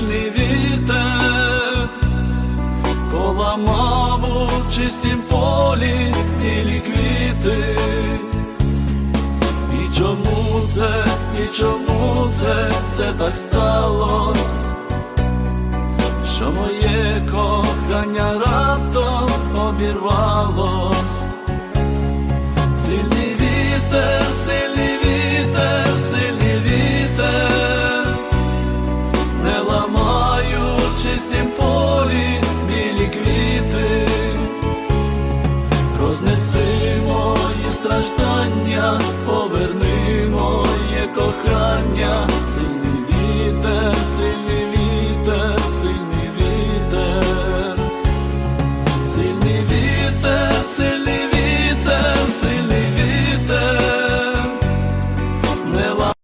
сильний вітер, поламав у чистім полі білі квіти. І чому це, і чому це все так сталося? Що моє кохання раптом обірвало? чистім полі білі квіти, рознеси мої страждання, поверни моє кохання, сильний вітер, сильний вітер, сильний вітер, сильний.